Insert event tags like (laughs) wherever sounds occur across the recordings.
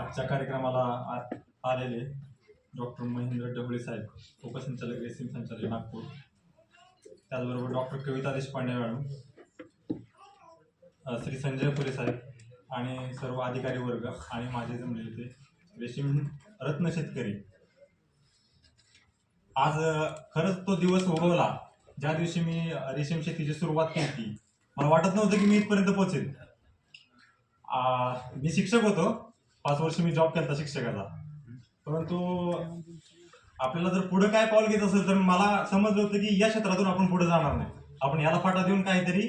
आजच्या कार्यक्रमाला आलेले डॉक्टर महेंद्र डबळे साहेब उपसंचालक रेसिम संचालक नागपूर. त्याचबरोबर डॉक्टर कविता देशपांडे मॅडम श्री संजय फुले साहेब आणि सर्व अधिकारी वर्ग आणि माझे जमलेले ते रेशीम रत्न शेतकरी. आज खरंच तो दिवस उगवला. ज्या दिवशी मी रेशीम शेतीची सुरुवात केली मला वाटत नव्हतं की मी इथपर्यंत पोहोचेल. मी शिक्षक होतो. पाच वर्ष मी जॉब केला शिक्षकाचा. परंतु आपल्याला जर पुढे काय पाऊल घेत असेल तर मला समजलं होतं की या क्षेत्रातून आपण पुढे जाणार नाही. आपण याला फाटा देऊन काहीतरी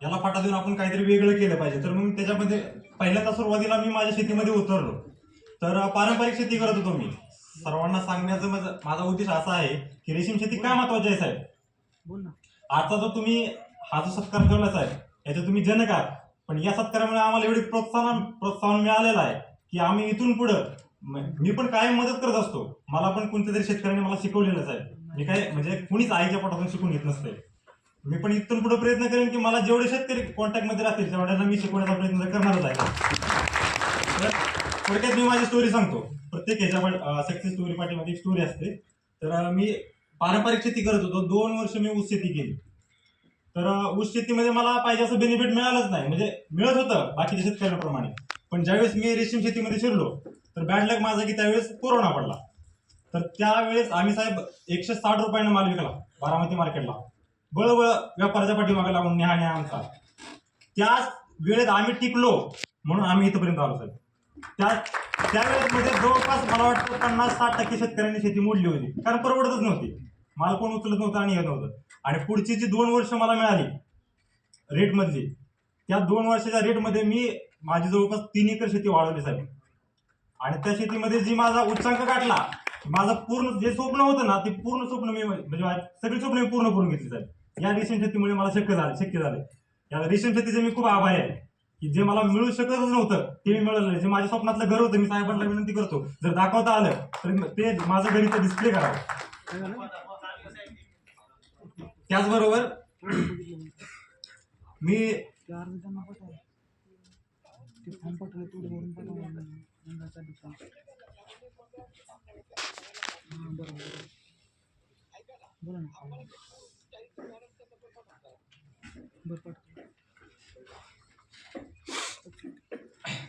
याला फाटा देऊन आपण काहीतरी वेगळं केलं पाहिजे. तर मग त्याच्यामध्ये पहिल्यांदा सुरुवातीला मी माझ्या शेतीमध्ये उतरलो. तर पारंपरिक शेती करत होतो मी. सर्वांना सांगण्याचा माझा उद्देश असा आहे की रेशीम शेती का महत्वाची आहे साहेब? बोल ना. आजचा जो तुम्ही हा जो सत्कार ठेवला आहे याचं तुम्ही जनक आहात. पण या सत्कारामुळे आम्हाला एवढी प्रोत्साहन प्रोत्साहन मिळालेलं आहे की आम्ही इथून पुढं मी पण कायम मदत करत असतो. मला पण कोणत्या तरी शेतकऱ्याने मला शिकवलेलंच आहे. मी काय म्हणजे कुणीच आईच्या पोटातून शिकून येत नसते मी पण इथून पुढे प्रयत्न करेन की मला जेवढे शेतकरी कॉन्टॅक्टमध्ये राहतील तेवढ्यांना मी शिकवण्याचा प्रयत्न करणारच आहे. तर थोडक्यात मी माझी स्टोरी सांगतो. प्रत्येक ह्याच्या सक्सेस स्टोरी पाठीमध्ये एक स्टोरी असते. तर मी पारंपरिक शेती करत होतो. दोन वर्ष मी ऊस शेती केली. तर ऊस शेतीमध्ये मला पाहिजे असं बेनिफिट मिळालंच नाही. म्हणजे मिळत होतं बाकीच्या शेतकऱ्यांप्रमाणे. पण ज्यावेळेस मी रेशीम शेतीमध्ये शिरलो तर बॅड लक माझा की त्यावेळेस कोरोना पडला. तर त्यावेळेस आम्ही साहेब एकशे साठ रुपयानं माल विकला बारामती मार्केटला. बळबळ व्यापाराच्या पाठीमागे लागून न्याहा न्याहा आमचा. त्याच वेळेत आम्ही टिकलो म्हणून आम्ही इथपर्यंत आलो साहेब. त्या त्यावेळेस मध्ये जवळपास मला वाटतं पन्नास साठ टक्के शेतकऱ्यांनी शेती मोडली होती. कारण परवडतच नव्हती. माल कोण उचलत नव्हतं आणि येत नव्हतं. आणि पुढची जी दोन वर्ष मला मिळाली रेटमधली त्या दोन वर्षाच्या रेटमध्ये मी माझी जवळपास तीन एकर शेती वाढवली साहेब. आणि त्या शेतीमध्ये जी माझा उच्चांक गाठला माझं पूर्ण जे स्वप्न होतं ना ते पूर्ण स्वप्न मी म्हणजे सगळी स्वप्न मी पूर्ण करून घेतली साहेब. या रेशीम शेतीमुळे मला शक्य झालं शक्य झालं. या रेशीम शेतीचे मी खूप आभारी आहे की जे मला मिळू शकतच नव्हतं ते मी मिळालं जे माझ्या स्वप्नातलं घर होतं मी साहेबांना विनंती करतो जर दाखवता आलं तर ते माझं घरी डिस्प्ले करावं. त्याचबरोबर मी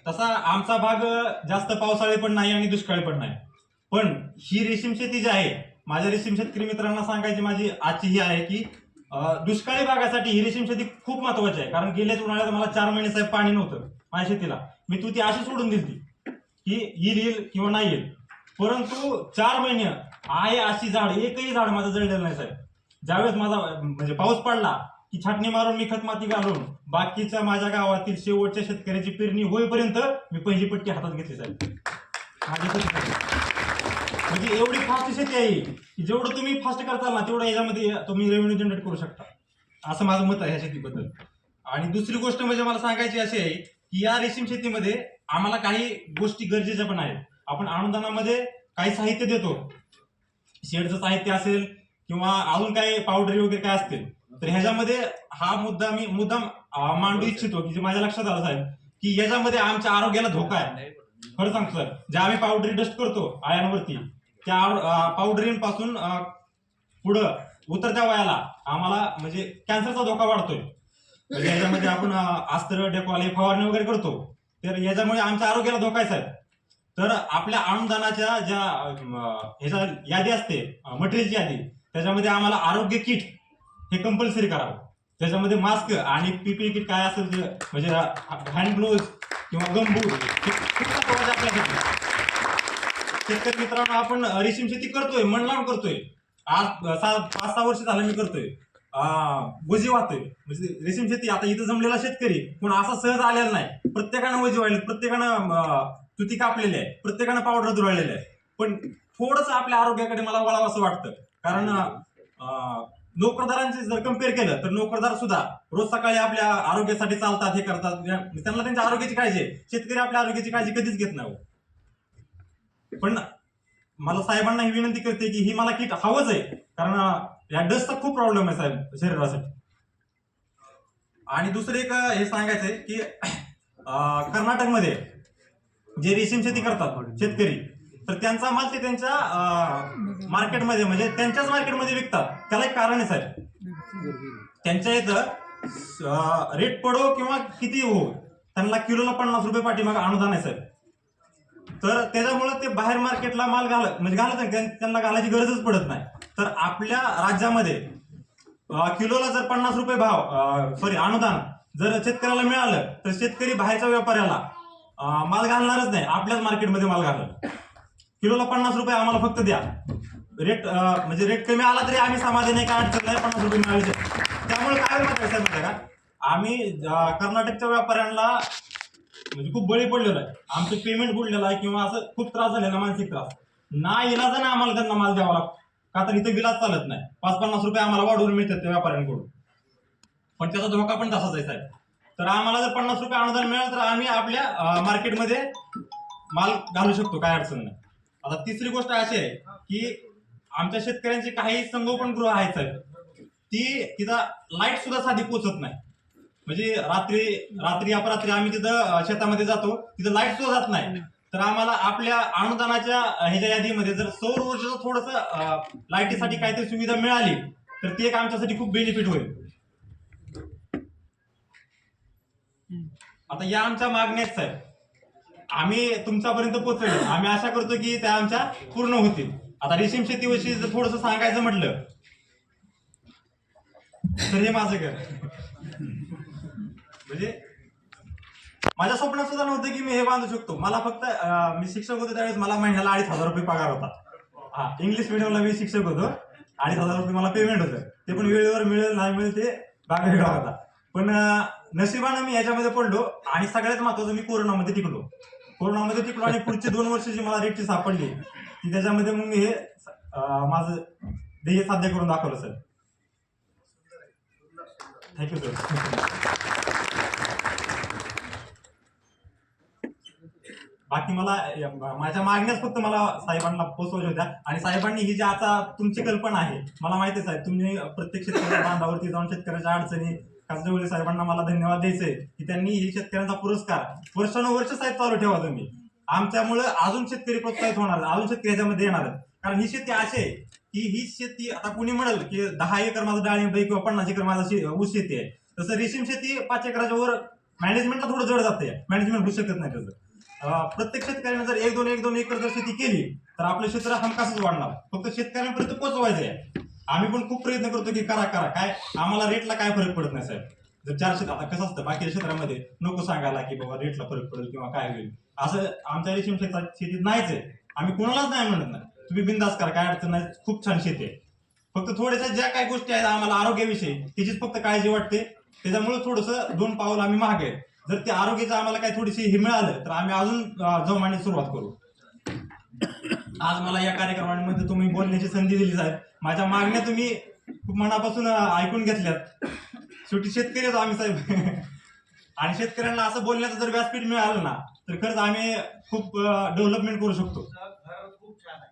तसा आमचा भाग जास्त पावसाळी पण नाही आणि दुष्काळी पण नाही. पण ही रेशीम शेती जी आहे माझ्या रेशीम शेतकरी मित्रांना सांगायची माझी आजची ही आहे की दुष्काळी भागासाठी ही रेशीम शेती खूप महत्वाची आहे. कारण गेल्याच उन्हाळ्यात मला चार महिने साहेब पाणी नव्हतं माझ्या शेतीला. मी तू ती अशी सोडून दिली की येईल येईल किंवा नाही येईल. परंतु चार महिने आहे अशी झाड एकही झाड माझं जळलेलं नाही साहेब. ज्यावेळेस माझा म्हणजे पाऊस पडला की छाटणी मारून मी खत माती घालून बाकीच्या माझ्या गावातील शेवटच्या शेतकऱ्याची पेरणी होईपर्यंत मी पहिली पट्टी हातात घेतली साहेब. माझी म्हणजे एवढी फास्ट शेती आहे की जेवढं तुम्ही फास्ट करताल ना तेवढं याच्यामध्ये तुम्ही रेव्हेन्यू जनरेट करू शकता. असं माझं मत आहे ह्या शेतीबद्दल. आणि दुसरी गोष्ट म्हणजे मला सांगायची अशी आहे की या रेशीम शेतीमध्ये आम्हाला काही गोष्टी गरजेच्या पण आहेत. आपण अनुदानामध्ये काही साहित्य देतो. शेडचं साहित्य असेल किंवा अजून काही पावडरी वगैरे काय असतील तर ह्याच्यामध्ये हा मुद्दा मी मुद्दाम मांडू इच्छितो की जे माझ्या लक्षात आलं साहेब की याच्यामध्ये आमच्या आरोग्याला धोका आहे. खरं सांगतो सर ज्या आम्ही पावडरी डस्ट करतो आयांवरती त्या अं, पावडरींपासून पुढं उतरत्या वयाला आम्हाला म्हणजे कॅन्सरचा धोका वाढतोय. म्हणजे याच्यामध्ये आपण अस्त्र डेकॉल हे फवारणी वगैरे करतो. तर याच्यामुळे आमच्या आरोग्याला धोका आहे साहेब. तर आपल्या अनुदानाच्या ज्या ह्याच्या यादी असते मटेरियलची यादी त्याच्यामध्ये आम्हाला आरोग्य किट हे कंपल्सरी करावं. त्याच्यामध्ये मास्क आणि पीपी किट काय असेल ते म्हणजे हँड ग्लोव्ह किंवा गंबू आपल्यासाठी? शेतकरी मित्रांनो आपण रेशीम शेती करतोय मन लावून करतोय. आज सहा पाच सहा वर्ष झालं मी करतोय. अं, वजी वाहतोय. म्हणजे रेशीम शेती आता इथं जमलेला शेतकरी पण असा सहज आलेला नाही. प्रत्येकानं वजी वाहिले प्रत्येकानं तुती कापलेली आहे प्रत्येकानं पावडर दुराळलेलं आहे. पण थोडंसं आपल्या आरोग्याकडे मला वळावं असं वाटतं. कारण नोकरदारांचे जर कंपेअर केलं तर नोकरदार सुद्धा रोज सकाळी आपल्या आरोग्यासाठी चालतात हे करतात. त्यांना त्यांच्या आरोग्याची काळजी आहे. शेतकरी आपल्या आरोग्याची काळजी कधीच घेत नाही हो. पण मला साहेबांना ही विनंती करते की ही मला किट हवंच आहे. कारण या डस्टचा खूप प्रॉब्लेम आहे साहेब शरीरासाठी. आणि दुसरं एक हे सांगायचंय की कर्नाटकमध्ये जे रेशीम शेती करतात शेतकरी तर त्यांचा माल ते त्यांच्या मार्केटमध्ये म्हणजे त्यांच्याच मार्केटमध्ये विकतात. त्याला एक कारण आहे साहेब. त्यांच्या इथं रेट पडो किंवा किती हो त्यांना किलोला पन्नास रुपये पाठीमाग अनुदान आहे साहेब. तर त्याच्यामुळे ते बाहेर मार्केटला माल घाल म्हणजे घालत नाही त्यांना घालायची गरजच पडत नाही. तर आपल्या राज्यामध्ये किलोला जर पन्नास रुपये भाव सॉरी अनुदान जर शेतकऱ्याला मिळालं तर शेतकरी बाहेरच्या व्यापाऱ्याला माल घालणारच नाही. आपल्याच मार्केटमध्ये माल घालणार किलोला पन्नास रुपये आम्हाला फक्त द्या. रेट म्हणजे रेट कमी आला तरी आम्ही समाधान नाही काय अडचण नाही पन्नास रुपये मिळाले त्यामुळे काय माहिती आहे माहिती का? आम्ही कर्नाटकच्या व्यापाऱ्यांना म्हणजे खूप बळी पडलेलं आहे. आमचं पेमेंट बुडलेलं आहे किंवा असं खूप त्रास झालेला मानसिक त्रास. ना इलाज ना आम्हाला त्यांना माल द्यावा लागतो. का तर इथं बिलाच चालत नाही. पाच पन्नास रुपये आम्हाला वाढवून मिळतात त्या व्यापाऱ्यांकडून. पण त्याचा धोका पण तसाच आहे साहेब. तर आम्हाला जर पन्नास रुपये अनुदान मिळालं तर आम्ही आपल्या मार्केटमध्ये माल घालू शकतो काय अडचण नाही. आता तिसरी गोष्ट अशी आहे की आमच्या शेतकऱ्यांची काही संगोपन गृह आहेत साहेब. ती तिथं लाइट सुद्धा साधी पोचत नाही. म्हणजे रात्री रात्री अपरात्री आम्ही तिथं शेतामध्ये जातो. तिथं लाइट सुद्धा जात नाही. तर आम्हाला आपल्या अनुदानाच्या ह्याच्या यादीमध्ये जर सौर ऊर्जेचं थोडस लाईटीसाठी काहीतरी सुविधा मिळाली तर ती एक आमच्यासाठी खूप बेनिफिट होईल. आता या आमच्या मागण्या आहेत साहेब आम्ही तुमच्यापर्यंत पोहोचलो. आम्ही आशा करतो की त्या आमच्या पूर्ण होतील. आता रेशीम शेतीविषयी जर थोडस सांगायचं म्हटलं तर हे माझं घर. (laughs) म्हणजे माझ्या स्वप्नात सुद्धा नव्हतं की मी हे बांधू शकतो. मला फक्त मी शिक्षक होतो त्यावेळेस मला महिन्याला अडीच हजार रुपये पगार होता. हा इंग्लिश मिडियमला मी शिक्षक होतो. अडीच हजार रुपये मला पेमेंट होतं. ते पण वेळेवर मिळेल नाही मिळेल ते भाग वेगळा होता. पण नशिबानं मी याच्यामध्ये पडलो आणि सगळ्यात महत्वाचं मी कोरोनामध्ये टिकलो. कोरोनामध्ये टिकलो आणि पुढची दोन वर्ष जी मला रेटची सापडली की त्याच्यामध्ये मग मी हे माझं ध्येय साध्य करून दाखवलं सर थँक्यू सर बाकी मला माझ्या मागण्याच फक्त मला साहेबांना पोचवायच्या होत्या आणि साहेबांनी ही जी आता तुमची कल्पना आहे मला माहितीच आहे तुम्ही प्रत्येक शेतकऱ्याच्या बांधावरती जाऊन शेतकऱ्याच्या अडचणी काजवळे साहेबांना मला धन्यवाद द्यायचे की त्यांनी ही शेतकऱ्यांचा पुरस्कार वर्षानुवर्ष साहेब चालू ठेवा तुम्ही. आमच्यामुळे अजून शेतकरी प्रोत्साहित होणार अजून शेतकरी याच्यामध्ये येणार कारण ही शेती अशी आहे की ही शेती आता कुणी म्हणाल की दहा एकर माझं डाळिंब किंवा पन्नास एकर माझा ऊस शेती आहे. तसं रेशीम शेती पाच एकराच्या वर मॅनेजमेंटला थोडं जड जाते मॅनेजमेंट होऊ शकत नाही त्याचं. प्रत्येक शेतकऱ्याने जर एक दोन एक दोन एकर जर शेती केली तर आपलं क्षेत्र हमखासच वाढणार. फक्त शेतकऱ्यांपर्यंत पोहोचवायचं आहे आम्ही पण खूप प्रयत्न करतो की करा करा. काय आम्हाला रेटला काय फरक पडत नाही साहेब? जर चार शेत आता कसं असतं बाकीच्या क्षेत्रामध्ये नको सांगायला की बाबा रेटला फरक पडेल किंवा काय होईल. असं आमच्या रेशीम क्षेत्रात शेतीत नाहीच आहे. आम्ही कोणालाच नाही म्हणत नाही. तुम्ही बिंदास करा काय अडचण नाही. खूप छान शेती आहे. फक्त थोड्याशा ज्या काही गोष्टी आहेत आम्हाला आरोग्याविषयी त्याचीच फक्त काळजी वाटते. त्याच्यामुळे थोडस दोन पाऊल आम्ही मागे. आहे. जर ते आरोग्याचं आम्हाला काही थोडीशी हे मिळालं तर आम्ही अजून जोमाने सुरुवात करू. आज मला या कार्यक्रमामध्ये तुम्ही बोलण्याची संधी दिली साहेब. माझ्या मागण्या तुम्ही खूप मनापासून ऐकून घेतल्यात. शेवटी शेतकरीच आम्ही साहेब. (laughs) आणि शेतकऱ्यांना असं बोलण्याचं जर व्यासपीठ मिळालं ना तर खरंच आम्ही खूप डेव्हलपमेंट करू शकतो. खूप छान आहे